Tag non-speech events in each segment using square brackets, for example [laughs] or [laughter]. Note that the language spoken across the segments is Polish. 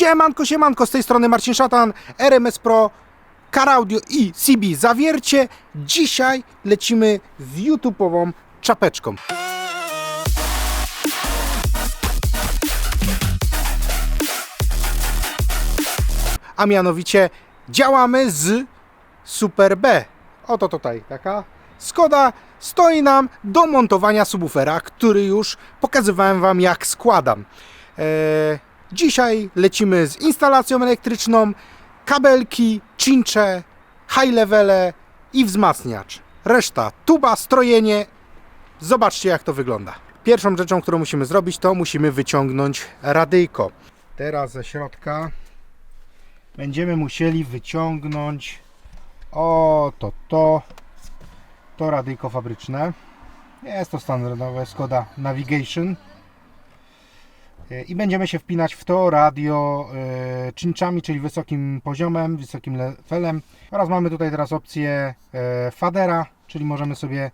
Siemanko, siemanko, z tej strony Marcin Szatan, RMS Pro, Car Audio i CB Zawiercie. Dzisiaj lecimy z YouTube'ową czapeczką. A mianowicie działamy z Super B. Oto tutaj taka Skoda stoi nam do montowania subwoofera, który już pokazywałem Wam jak składam. Eee, dzisiaj lecimy z instalacją elektryczną, kabelki, cincze, high levele i wzmacniacz. Reszta tuba, strojenie. Zobaczcie jak to wygląda. Pierwszą rzeczą, którą musimy zrobić, to musimy wyciągnąć radyjko. Teraz ze środka będziemy musieli wyciągnąć o to to to radyjko fabryczne jest to standardowe Skoda Navigation i będziemy się wpinać w to radio e, czynczami, czyli wysokim poziomem, wysokim levelem oraz mamy tutaj teraz opcję e, fadera, czyli możemy sobie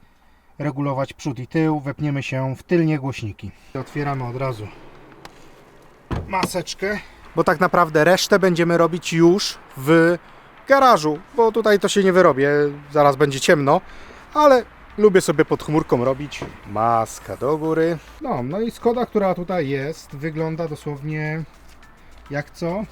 regulować przód i tył, wepniemy się w tylnie głośniki. Otwieramy od razu maseczkę, bo tak naprawdę resztę będziemy robić już w garażu, bo tutaj to się nie wyrobię, zaraz będzie ciemno, ale lubię sobie pod chmurką robić. Maska do góry. No, no i Skoda, która tutaj jest, wygląda dosłownie jak co?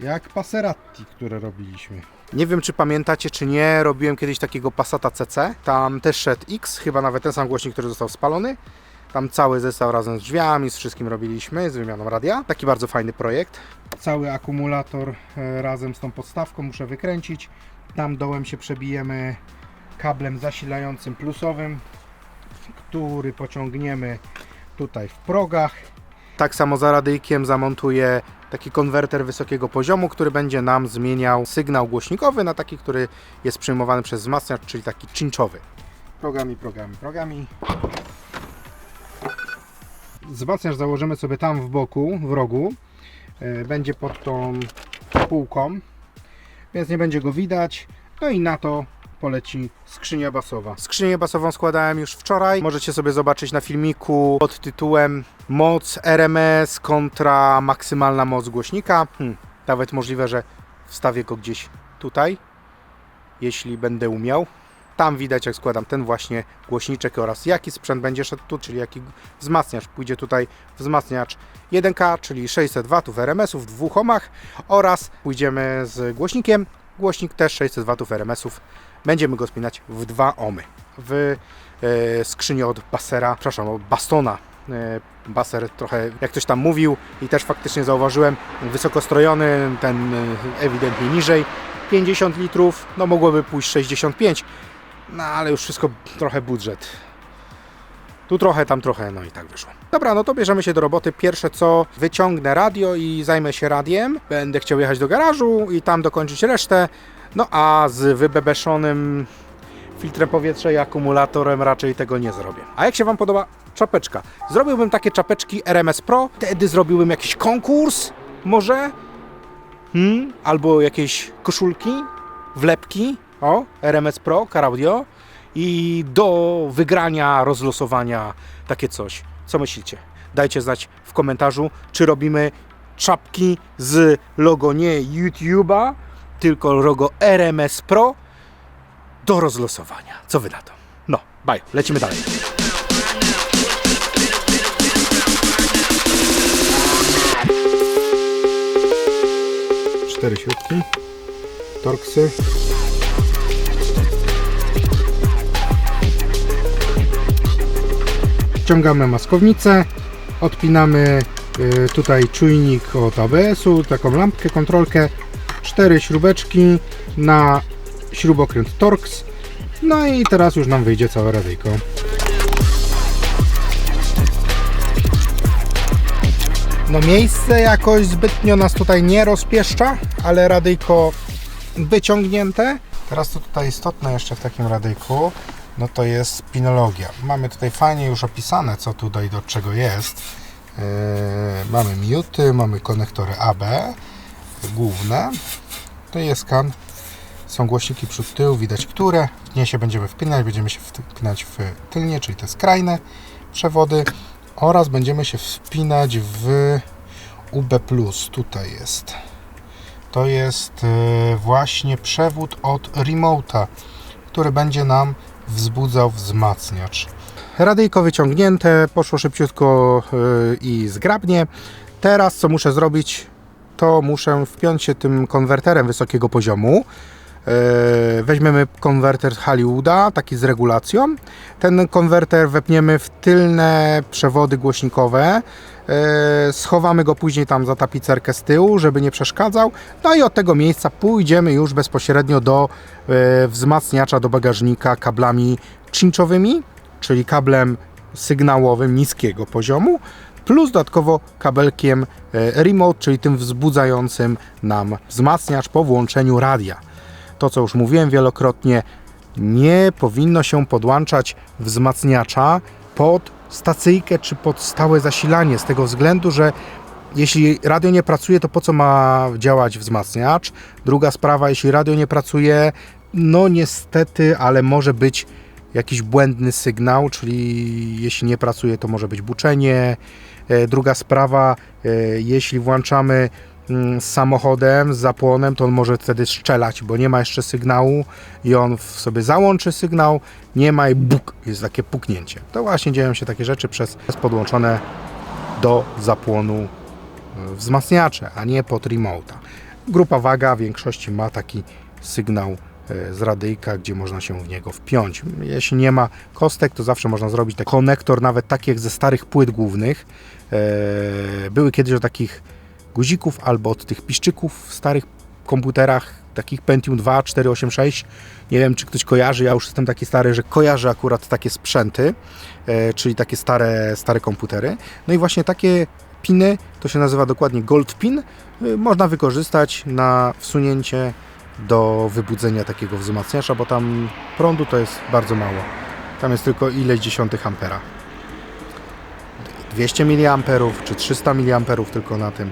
Jak Passerati, które robiliśmy. Nie wiem, czy pamiętacie, czy nie, robiłem kiedyś takiego Passata CC. Tam też szedł X, chyba nawet ten sam głośnik, który został spalony. Tam cały zestaw razem z drzwiami, z wszystkim robiliśmy, z wymianą radia. Taki bardzo fajny projekt. Cały akumulator e, razem z tą podstawką muszę wykręcić. Tam dołem się przebijemy kablem zasilającym plusowym, który pociągniemy tutaj w progach. Tak samo za radyjkiem zamontuję taki konwerter wysokiego poziomu, który będzie nam zmieniał sygnał głośnikowy na taki, który jest przyjmowany przez wzmacniacz, czyli taki czynczowy. Progami, progami, progami. Wzmacniacz założymy sobie tam w boku, w rogu. E, Będzie pod tą półką, więc nie będzie go widać. No i na to poleci skrzynia basowa. Skrzynię basową składałem już wczoraj. Możecie sobie zobaczyć na filmiku pod tytułem Moc RMS kontra maksymalna moc głośnika. Hmm, nawet możliwe, że wstawię go gdzieś tutaj, jeśli będę umiał. Tam widać, jak składam ten właśnie głośniczek oraz jaki sprzęt będzie szedł tu, czyli jaki wzmacniacz. Pójdzie tutaj wzmacniacz 1K, czyli 600 W RMS-ów w dwóch ohmach oraz pójdziemy z głośnikiem. Głośnik też 600 W RMS-ów. Będziemy go spinać w dwa ohmy. W e, skrzyni od Bassera, przepraszam, od Bastona. E, Basser trochę, jak ktoś tam mówił i też faktycznie zauważyłem, wysoko strojony, ten e, ewidentnie niżej. 50 litrów, no mogłoby pójść 65, no ale już wszystko trochę budżet. Tu trochę, tam trochę, no i tak wyszło. Dobra, no to bierzemy się do roboty. Pierwsze co, wyciągnę radio i zajmę się radiem. Będę chciał jechać do garażu i tam dokończyć resztę. No a z wybebeszonym filtrem powietrza i akumulatorem raczej tego nie zrobię. A jak się Wam podoba czapeczka? Zrobiłbym takie czapeczki RMS Pro, wtedy zrobiłbym jakiś konkurs, może? Hmm? Albo jakieś koszulki, wlepki, o, RMS Pro, Car Audio i do wygrania, rozlosowania takie coś. Co myślicie? Dajcie znać w komentarzu, czy robimy czapki z logo nie YouTube'a, tylko logo RMS Pro do rozlosowania. Co wy na to? No, bye, lecimy dalej. Cztery śrubki, torksy. Wciągamy maskownicę, odpinamy y, tutaj czujnik od ABS-u, taką lampkę, kontrolkę, cztery śrubeczki na śrubokręt Torx. No i teraz już nam wyjdzie całe radyjko. No miejsce jakoś zbytnio nas tutaj nie rozpieszcza, ale radyjko wyciągnięte. Teraz to tutaj istotne jeszcze w takim radyjku, no to jest spinologia. Mamy tutaj fajnie już opisane, co tutaj do czego jest. Yy, mamy miuty, mamy konektory AB główne. To jest skan. Są głośniki przód tył, widać które. W nie się będziemy wpinać, będziemy się wpinać w tylnie, czyli te skrajne przewody oraz będziemy się wpinać w UB+, tutaj jest. To jest e, właśnie przewód od remota, który będzie nam wzbudzał wzmacniacz. Radyjko wyciągnięte, poszło szybciutko e, i zgrabnie. Teraz co muszę zrobić, to muszę wpiąć się tym konwerterem wysokiego poziomu. E, Weźmiemy konwerter Hollywooda, taki z regulacją. Ten konwerter wepniemy w tylne przewody głośnikowe. E, Schowamy go później tam za tapicerkę z tyłu, żeby nie przeszkadzał. No i od tego miejsca pójdziemy już bezpośrednio do e, wzmacniacza do bagażnika kablami cinchowymi, czyli kablem sygnałowym niskiego poziomu, plus dodatkowo kabelkiem remote, czyli tym wzbudzającym nam wzmacniacz po włączeniu radia to co już mówiłem wielokrotnie, nie powinno się podłączać wzmacniacza pod stacyjkę czy pod stałe zasilanie, z tego względu, że jeśli radio nie pracuje, to po co ma działać wzmacniacz? Druga sprawa, jeśli radio nie pracuje, no niestety, ale może być jakiś błędny sygnał, czyli jeśli nie pracuje, to może być buczenie. E, Druga sprawa, e, jeśli włączamy z samochodem, z zapłonem, to on może wtedy strzelać, bo nie ma jeszcze sygnału i on sobie załączy sygnał, nie ma i buk, jest takie puknięcie. To właśnie dzieją się takie rzeczy przez przez podłączone do zapłonu e, wzmacniacze, a nie pod remote'a. Grupa waga w większości ma taki sygnał e, z radyjka, gdzie można się w niego wpiąć. Jeśli nie ma kostek, to zawsze można zrobić taki konektor, nawet taki jak ze starych płyt głównych. E, Były kiedyś o takich guzików albo od tych piszczyków w starych komputerach, takich Pentium 2, 486. Nie wiem, czy ktoś kojarzy, ja już jestem taki stary, że kojarzę akurat takie sprzęty, e, czyli takie stare, stare komputery. No i właśnie takie piny, to się nazywa dokładnie gold pin, y, można wykorzystać na wsunięcie do wybudzenia takiego wzmacniacza, bo tam prądu to jest bardzo mało. Tam jest tylko ileś dziesiątych ampera. 200 mA czy 300 mA tylko na tym.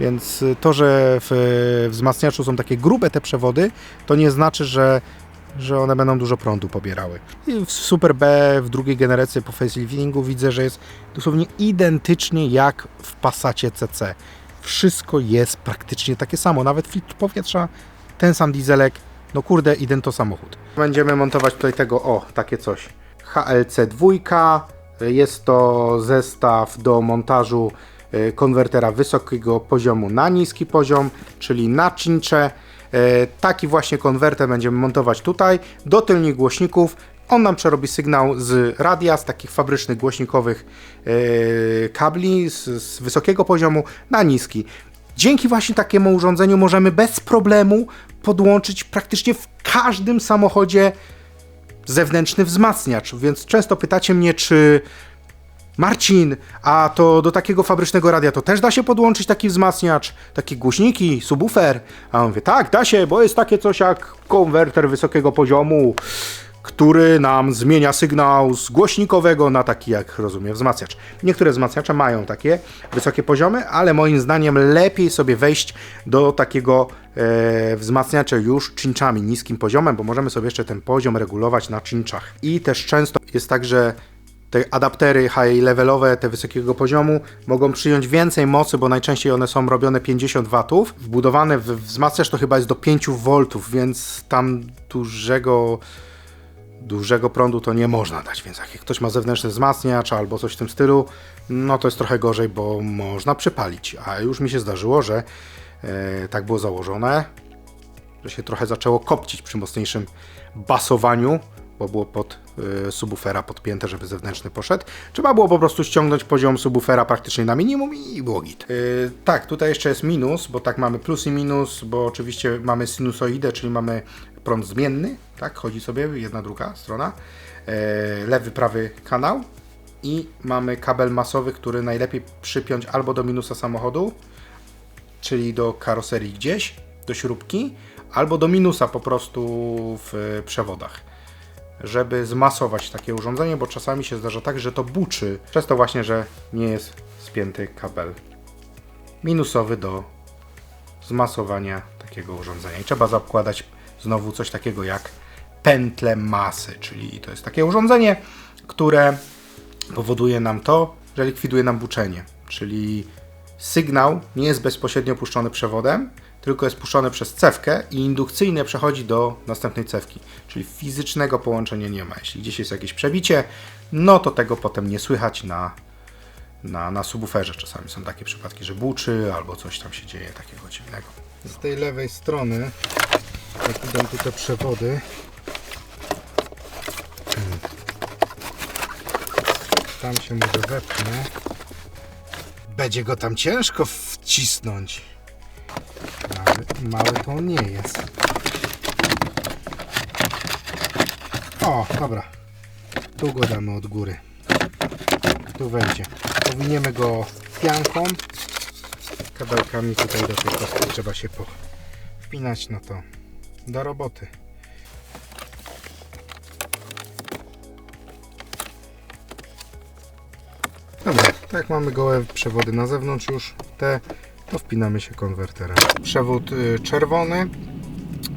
Więc y, to, że w y, wzmacniaczu są takie grube te przewody, to nie znaczy, że, że one będą dużo prądu pobierały. I w Super B w drugiej generacji po faceliftingu widzę, że jest dosłownie identycznie jak w Passacie CC. Wszystko jest praktycznie takie samo, nawet filtr powietrza, ten sam dieselek, no kurde, idento samochód. Będziemy montować tutaj tego, o, takie coś. HLC 2, jest to zestaw do montażu konwertera wysokiego poziomu na niski poziom, czyli na cincze. E, Taki właśnie konwerter będziemy montować tutaj do tylnych głośników. On nam przerobi sygnał z radia, z takich fabrycznych głośnikowych e, kabli z, z wysokiego poziomu na niski. Dzięki właśnie takiemu urządzeniu możemy bez problemu podłączyć praktycznie w każdym samochodzie zewnętrzny wzmacniacz. Więc często pytacie mnie, czy Marcin, a to do takiego fabrycznego radia to też da się podłączyć taki wzmacniacz, takie głośniki, subwoofer? A on mówi, tak, da się, bo jest takie coś jak konwerter wysokiego poziomu, który nam zmienia sygnał z głośnikowego na taki, jak rozumiem, wzmacniacz. Niektóre wzmacniacze mają takie wysokie poziomy, ale moim zdaniem lepiej sobie wejść do takiego e, wzmacniacza już czynczami, niskim poziomem, bo możemy sobie jeszcze ten poziom regulować na czynczach. I też często jest tak, że te adaptery high levelowe, te wysokiego poziomu, mogą przyjąć więcej mocy, bo najczęściej one są robione 50 W. Wbudowane w wzmacniacz to chyba jest do 5 V, więc tam dużego dużego prądu to nie można dać, więc jak ktoś ma zewnętrzny wzmacniacz albo coś w tym stylu, no to jest trochę gorzej, bo można przypalić. A już mi się zdarzyło, że e, tak było założone, że się trochę zaczęło kopcić przy mocniejszym basowaniu, bo było pod e, subwoofera podpięte, żeby zewnętrzny poszedł. Trzeba było po prostu ściągnąć poziom subwoofera praktycznie na minimum i było git. E, tak, tutaj jeszcze jest minus, bo tak mamy plus i minus, bo oczywiście mamy sinusoidę, czyli mamy prąd zmienny, tak, chodzi sobie jedna, druga strona, e, lewy, prawy kanał i mamy kabel masowy, który najlepiej przypiąć albo do minusa samochodu, czyli do karoserii gdzieś, do śrubki, albo do minusa po prostu w przewodach, żeby zmasować takie urządzenie, bo czasami się zdarza tak, że to buczy, przez to właśnie, że nie jest spięty kabel minusowy do zmasowania takiego urządzenia. I trzeba zakładać znowu coś takiego jak pętle masy, czyli to jest takie urządzenie, które powoduje nam to, że likwiduje nam buczenie, czyli sygnał nie jest bezpośrednio puszczony przewodem, tylko jest puszczony przez cewkę i indukcyjnie przechodzi do następnej cewki. Czyli fizycznego połączenia nie ma. Jeśli gdzieś jest jakieś przebicie, no to tego potem nie słychać na, na, na subwooferze. Czasami są takie przypadki, że buczy albo coś tam się dzieje takiego dziwnego. Z tej lewej strony, jak idą tu te przewody, tam się może wepnie. Będzie go tam ciężko wcisnąć. Mały, to on nie jest. O, dobra. Tu go damy od góry. Tu wejdzie. Powiniemy go pianką. Kabelkami tutaj do tej kostki trzeba się po wpinać, no to do roboty. Dobra, tak mamy gołe przewody na zewnątrz już, te, to wpinamy się konwerterem. Przewód y, czerwony,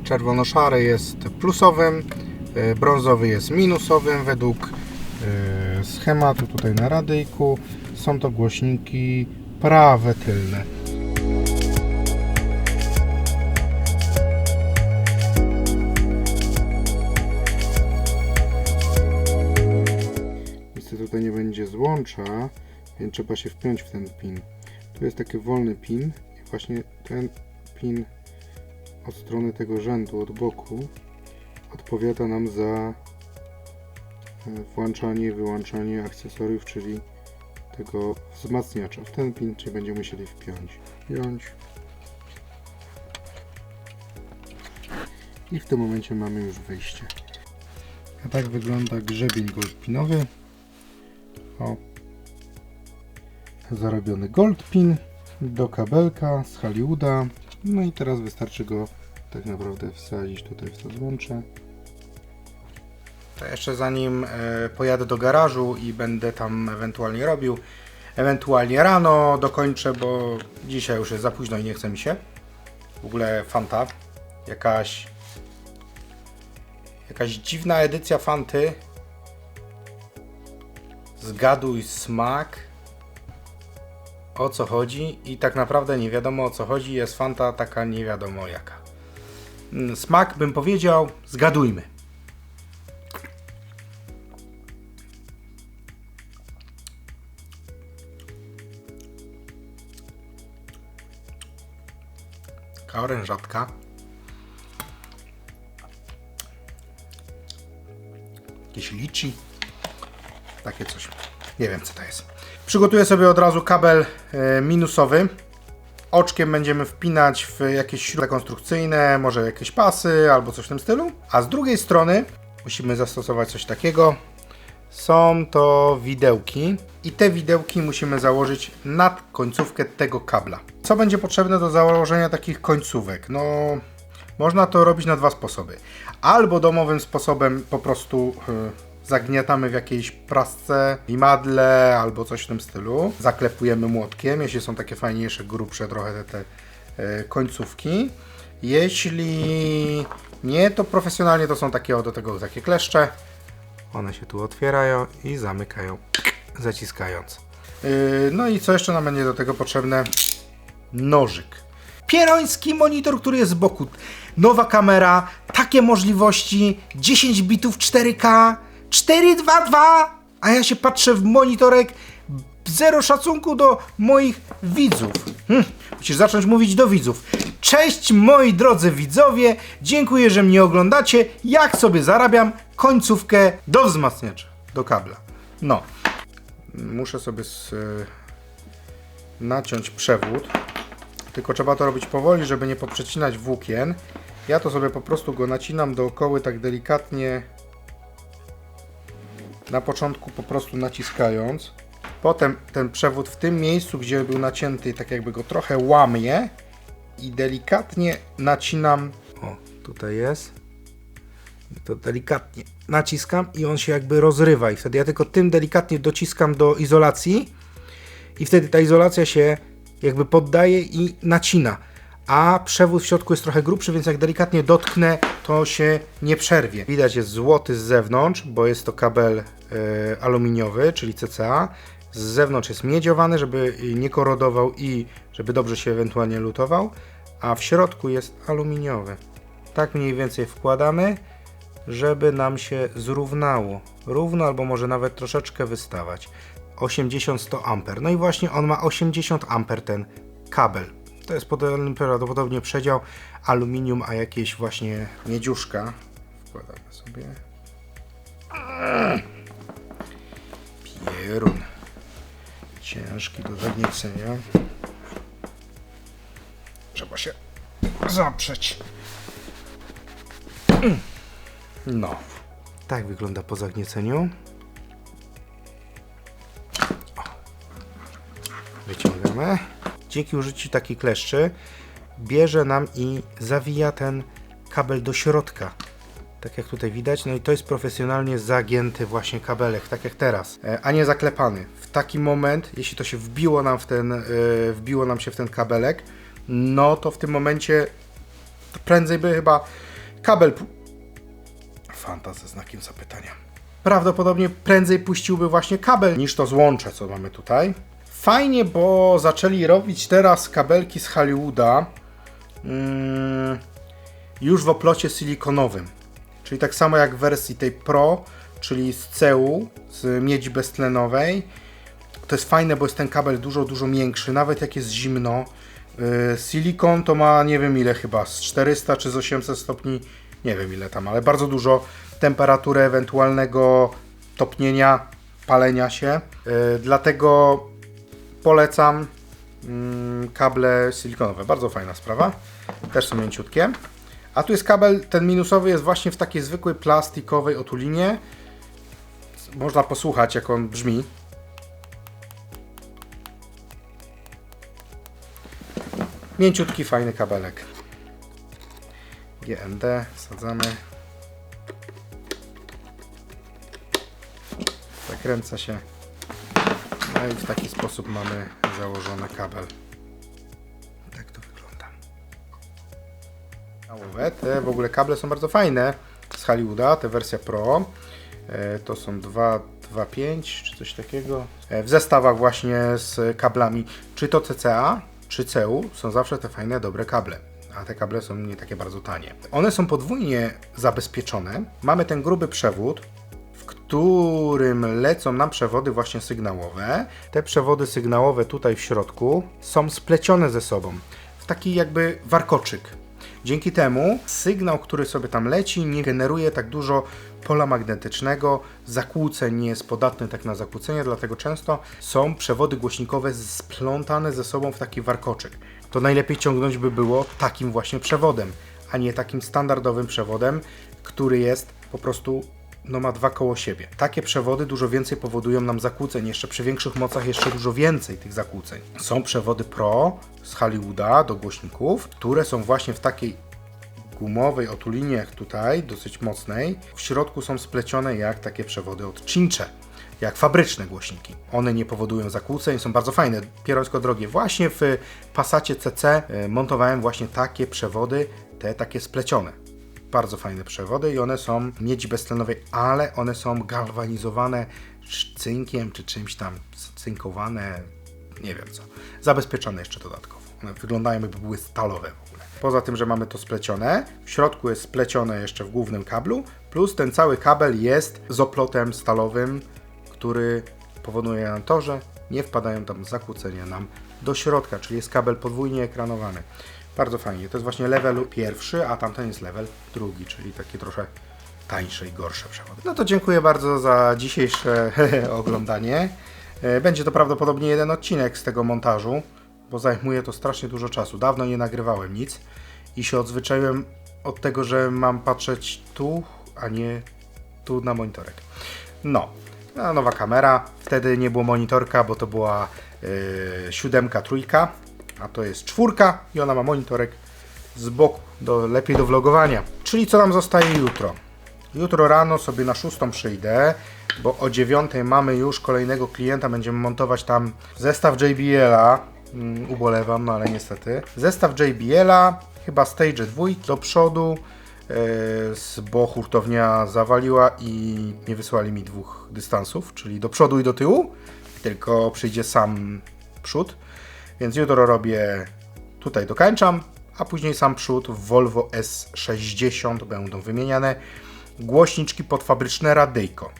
czerwono-szary jest plusowym, y, brązowy jest minusowym według y, schematu tutaj na radyjku. Są to głośniki prawe tylne. Niestety tutaj nie będzie złącza, więc trzeba się wpiąć w ten pin. Tu jest taki wolny pin i właśnie ten pin od strony tego rzędu, od boku odpowiada nam za e, włączanie i wyłączanie akcesoriów, czyli tego wzmacniacza. W ten pin czy będziemy musieli wpiąć. Wpiąć. I w tym momencie mamy już wyjście. A tak wygląda grzebień goldpinowy. O. Zarobiony goldpin do kabelka z Hollywooda. No i teraz wystarczy go tak naprawdę wsadzić tutaj w to złącze. To jeszcze zanim e, pojadę do garażu i będę tam ewentualnie robił, ewentualnie rano dokończę, bo dzisiaj już jest za późno i nie chce mi się. W ogóle Fanta, jakaś jakaś dziwna edycja Fanty. Zgaduj smak. O co chodzi i tak naprawdę nie wiadomo o co chodzi. Jest Fanta taka nie wiadomo jaka. Mm, Smak bym powiedział, zgadujmy. Taka orężatka. Jakieś liczy. Takie coś. Nie wiem co to jest. Przygotuję sobie od razu kabel e, minusowy. Oczkiem będziemy wpinać w jakieś śruby konstrukcyjne, może jakieś pasy albo coś w tym stylu. A z drugiej strony musimy zastosować coś takiego. Są to widełki i te widełki musimy założyć nad końcówkę tego kabla. Co będzie potrzebne do założenia takich końcówek? No, można to robić na dwa sposoby. Albo domowym sposobem po prostu y, zagniatamy w jakiejś prasce, limadle albo coś w tym stylu. Zaklepujemy młotkiem, jeśli są takie fajniejsze, grubsze trochę te, te y, końcówki. Jeśli nie, to profesjonalnie to są takie o do tego takie kleszcze. One się tu otwierają i zamykają, zaciskając. Yy, no i co jeszcze nam będzie do tego potrzebne? Nożyk. Pieroński monitor, który jest z boku. Nowa kamera, takie możliwości, 10 bitów 4K, 422, a ja się patrzę w monitorek, zero szacunku do moich widzów. Hm, musisz zacząć mówić do widzów. Cześć moi drodzy widzowie, dziękuję, że mnie oglądacie. Jak sobie zarabiam końcówkę do wzmacniacza, do kabla. No, muszę sobie s- naciąć przewód. Tylko trzeba to robić powoli, żeby nie poprzecinać włókien. Ja to sobie po prostu go nacinam dookoły tak delikatnie. Na początku po prostu naciskając. Potem ten przewód w tym miejscu, gdzie był nacięty, tak jakby go trochę łamię i delikatnie nacinam. O, tutaj jest. To delikatnie naciskam i on się jakby rozrywa i wtedy ja tylko tym delikatnie dociskam do izolacji i wtedy ta izolacja się jakby poddaje i nacina. A przewód w środku jest trochę grubszy, więc jak delikatnie dotknę, to się nie przerwie. Widać jest złoty z zewnątrz, bo jest to kabel e, aluminiowy, czyli CCA. Z zewnątrz jest miedziowany, żeby nie korodował i żeby dobrze się ewentualnie lutował, a w środku jest aluminiowy. Tak mniej więcej wkładamy, żeby nam się zrównało. Równo albo może nawet troszeczkę wystawać. 80-100 A. No i właśnie on ma 80 A ten kabel. To jest podobny prawdopodobnie przedział aluminium, a jakieś właśnie miedziuszka. Wkładamy sobie. Pierun. Ciężki do zagniecenia. Trzeba się zaprzeć. No. Tak wygląda po zagnieceniu. Wyciągamy. Dzięki użyciu takiej kleszczy bierze nam i zawija ten kabel do środka. Tak jak tutaj widać, no i to jest profesjonalnie zagięty właśnie kabelek, tak jak teraz, e, a nie zaklepany. W taki moment, jeśli to się wbiło nam w ten, e, wbiło nam się w ten kabelek, no to w tym momencie prędzej by chyba kabel Fanta ze znakiem zapytania. Prawdopodobnie prędzej puściłby właśnie kabel niż to złącze, co mamy tutaj. Fajnie, bo zaczęli robić teraz kabelki z Hollywooda mm, już w oplocie silikonowym. Czyli tak samo jak w wersji tej Pro, czyli z CEU, z miedzi beztlenowej. To jest fajne, bo jest ten kabel dużo, dużo większy, nawet jak jest zimno. Yy, silikon to ma nie wiem ile chyba, z 400 czy z 800 stopni, nie wiem ile tam, ale bardzo dużo temperatury ewentualnego topnienia, palenia się. Yy, dlatego polecam mm, kable silikonowe. Bardzo fajna sprawa. Też są mięciutkie. A tu jest kabel, ten minusowy jest właśnie w takiej zwykłej plastikowej otulinie. Można posłuchać jak on brzmi. Mięciutki, fajny kabelek. GND wsadzamy. Zakręca się. I w taki sposób mamy założony kabel. Tak to wygląda. Małowe. Te w ogóle kable są bardzo fajne z Hollywooda, te wersja Pro. E, To są 2.5 czy coś takiego. E, W zestawach właśnie z kablami, czy to CCA, czy CEU, są zawsze te fajne, dobre kable. A te kable są nie takie bardzo tanie. One są podwójnie zabezpieczone. Mamy ten gruby przewód, którym lecą nam przewody właśnie sygnałowe. Te przewody sygnałowe tutaj w środku są splecione ze sobą w taki jakby warkoczyk. Dzięki temu sygnał, który sobie tam leci, nie generuje tak dużo pola magnetycznego, zakłóceń, nie jest podatny tak na zakłócenia, dlatego często są przewody głośnikowe splątane ze sobą w taki warkoczyk. To najlepiej ciągnąć by było takim właśnie przewodem, a nie takim standardowym przewodem, który jest po prostu no ma dwa koło siebie. Takie przewody dużo więcej powodują nam zakłóceń, jeszcze przy większych mocach jeszcze dużo więcej tych zakłóceń. Są przewody Pro z Hollywooda do głośników, które są właśnie w takiej gumowej otulinie jak tutaj, dosyć mocnej. W środku są splecione jak takie przewody od Cincze, jak fabryczne głośniki. One nie powodują zakłóceń, są bardzo fajne, pierońsko drogie. Właśnie w Passacie CC e, montowałem właśnie takie przewody, te takie splecione bardzo fajne przewody i one są miedzi beztlenowej, ale one są galwanizowane cynkiem czy czymś tam cynkowane, nie wiem co. Zabezpieczone jeszcze dodatkowo. One wyglądają jakby były stalowe w ogóle. Poza tym, że mamy to splecione, w środku jest splecione jeszcze w głównym kablu, plus ten cały kabel jest z oplotem stalowym, który powoduje nam to, że nie wpadają tam zakłócenia nam do środka, czyli jest kabel podwójnie ekranowany. Bardzo fajnie. To jest właśnie level pierwszy, a tamten jest level drugi, czyli takie trochę tańsze i gorsze przewody. No to dziękuję bardzo za dzisiejsze [laughs] oglądanie. E, Będzie to prawdopodobnie jeden odcinek z tego montażu, bo zajmuje to strasznie dużo czasu. Dawno nie nagrywałem nic i się odzwyczaiłem od tego, że mam patrzeć tu, a nie tu na monitorek. No, nowa kamera. Wtedy nie było monitorka, bo to była yy, siódemka, trójka, a to jest czwórka i ona ma monitorek z boku, do, lepiej do vlogowania. Czyli co nam zostaje jutro? Jutro rano sobie na szóstą przyjdę, bo o dziewiątej mamy już kolejnego klienta, będziemy montować tam zestaw JBL-a. Mm, ubolewam, no ale niestety. Zestaw JBL-a, chyba stage 2 do przodu, e, bo hurtownia zawaliła i nie wysłali mi dwóch dystansów, czyli do przodu i do tyłu. tylko przyjdzie sam przód. Więc jutro robię, tutaj dokańczam, a później sam przód w Volvo S60 będą wymieniane głośniczki podfabryczne radyjko.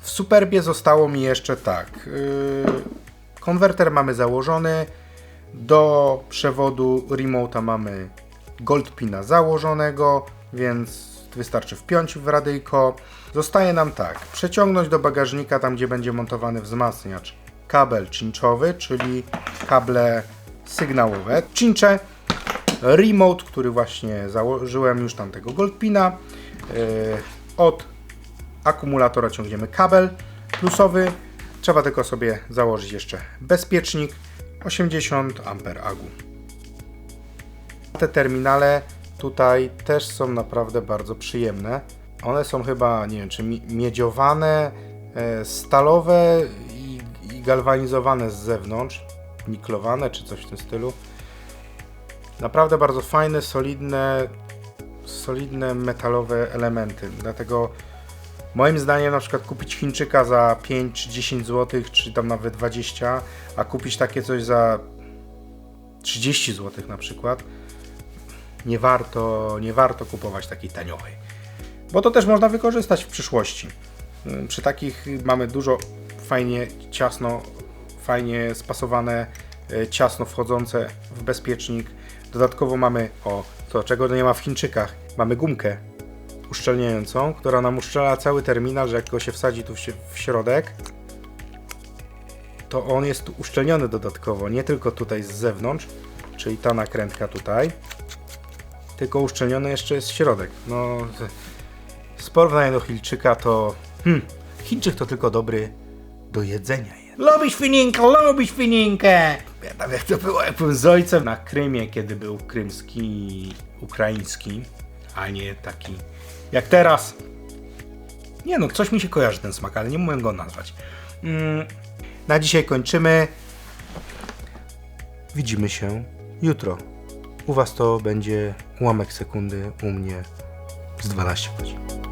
W Superbie zostało mi jeszcze tak. Yy, konwerter mamy założony. Do przewodu remote'a mamy Goldpina założonego, więc wystarczy wpiąć w radyjko. Zostaje nam tak, przeciągnąć do bagażnika, tam gdzie będzie montowany wzmacniacz, kabel cinchowy, czyli kable sygnałowe. Cincze, remote, który właśnie założyłem już tam tego Goldpina. Yy, od akumulatora ciągniemy kabel plusowy. Trzeba tylko sobie założyć jeszcze bezpiecznik 80 A agu. Te terminale tutaj też są naprawdę bardzo przyjemne. One są chyba, nie wiem, czy mi- miedziowane, e, stalowe galwanizowane z zewnątrz, niklowane czy coś w tym stylu. Naprawdę bardzo fajne, solidne, solidne metalowe elementy. Dlatego moim zdaniem na przykład kupić Chińczyka za 5 czy 10 zł, czy tam nawet 20, a kupić takie coś za 30 zł na przykład, nie warto, nie warto kupować takiej taniowej. Bo to też można wykorzystać w przyszłości. Przy takich mamy dużo fajnie, ciasno, fajnie spasowane, y, ciasno wchodzące w bezpiecznik. Dodatkowo mamy, o, to czego nie ma w Chińczykach, mamy gumkę uszczelniającą, która nam uszczela cały terminal, że jak go się wsadzi tu w, środek, to on jest uszczelniony dodatkowo, nie tylko tutaj z zewnątrz, czyli ta nakrętka tutaj, tylko uszczelniony jeszcze jest środek. No, z porównania do Chińczyka to... Hmm, Chińczyk to tylko dobry do jedzenia jest. Lubisz fininkę, lubisz fininkę! Pamiętam jak to było, jak byłem z ojcem na Krymie, kiedy był krymski, ukraiński, a nie taki jak teraz. Nie no, coś mi się kojarzy ten smak, ale nie mogę go nazwać. Mm, na dzisiaj kończymy. Widzimy się jutro. U Was to będzie ułamek sekundy, u mnie z 12 godzin.